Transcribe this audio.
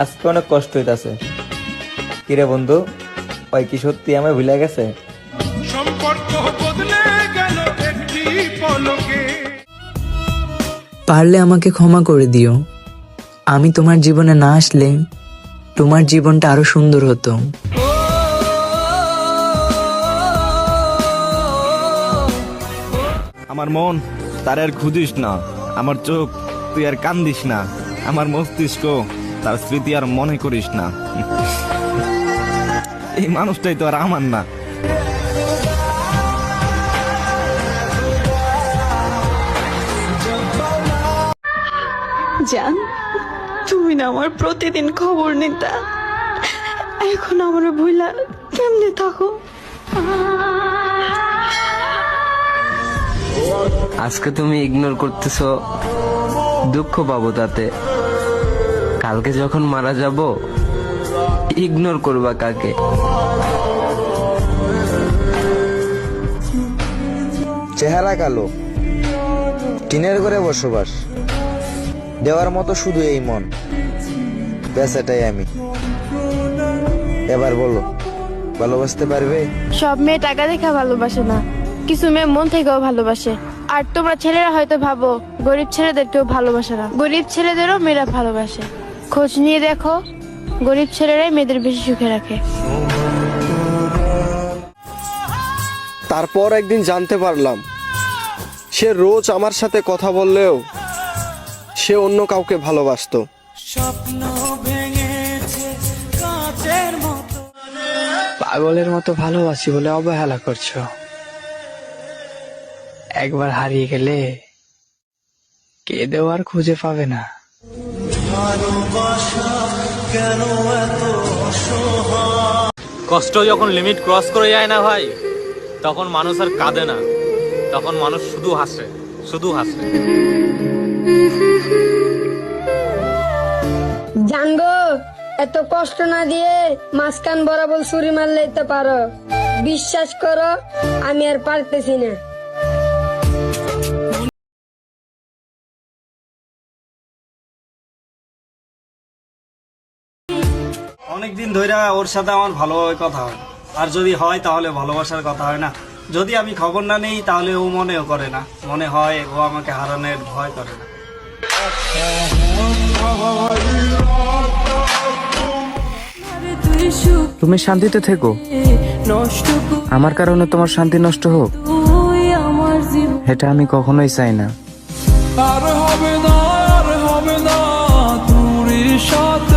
আজকে অনেক কষ্ট হইতাছে। কিরে বন্ধু ওই কি সত্যি আমায় ভুলে গেছে? সম্পর্ক বদলে গেল একটি পলকে। পারলে আমাকে ক্ষমা করে দিও। আমি তোমার জীবনে না আসলে তোমার জীবনটা আরও সুন্দর হতো। আমার মন তার আর খুঁজিস না। আমার চোখ তুই আর কান্দিস না। আমার মস্তিষ্ক তার স্মৃতি আর মনে করিস না। এই মানুষটাই তো আর আমার না। জান তুমি না আমার প্রতিদিন খবর নিতা। এখন আমার ভুলা কেমনে থাকো? আজকে তুমি ইগনোর করতেছো দুঃখ পাবো তাতে। কালকে যখন মারা যাব ইগনোর করবা কাকে? চেহারা কালো টিনের ঘরে বসবাস। দেওয়ার মতো শুধু এই মন। ব্যাস এটাই আমি। এবার বলো ভালোবাসতে পারবে? সব মেয়ে টাকা দেখে ভালোবাসে না। কিছু মেয়ে মন থেকেও ভালোবাসে। আর তোমরা ছেলেরা হয়তো ভাবো গরিব ছেলেদেরকেও ভালোবাসে না। গরিব ছেলেদেরও মেয়েরা ভালোবাসে। খোঁজ নিয়ে দেখো গরিব ছেলেরাই মেয়েদের বেশি সুখে রাখে। তারপর একদিন জানতে পারলাম সে রোজ আমার সাথে কথা বললেও সে অন্য কাউকে ভালোবাসতো। পাগলের মতো ভালোবাসি বলে অবহেলা করছ। একবার হারিয়ে গেলে কেঁদেও আর খুঁজে পাবে না। কষ্ট যখন লিমিট ক্রস করে যায় না ভাই তখন মানুষ আর কাঁদে না। তখন মানুষ শুধু হাসে শুধু হাসে। জানগো এত কষ্ট না দিয়ে মাঝখান বরাবর ছুরি মারলেই তো পারো। বিশ্বাস করো আমি আর পারতেছি না। অনেকদিন ধরে ওর সাথে আমার ভালো কথা হয়। আর যদি হয় তাহলে ভালোবাসার কথা হয় না। যদি আমি খবর না নেই তাহলে ও মনেও করে না। মনে হয় ও আমাকে হারানোর ভয় করে না। তুমি শান্তিতে থেকো। আমার কারণে তোমার শান্তি নষ্ট হোক। এটা আমি কখনোই চাই না। আর হবে না আর হবে না সাথে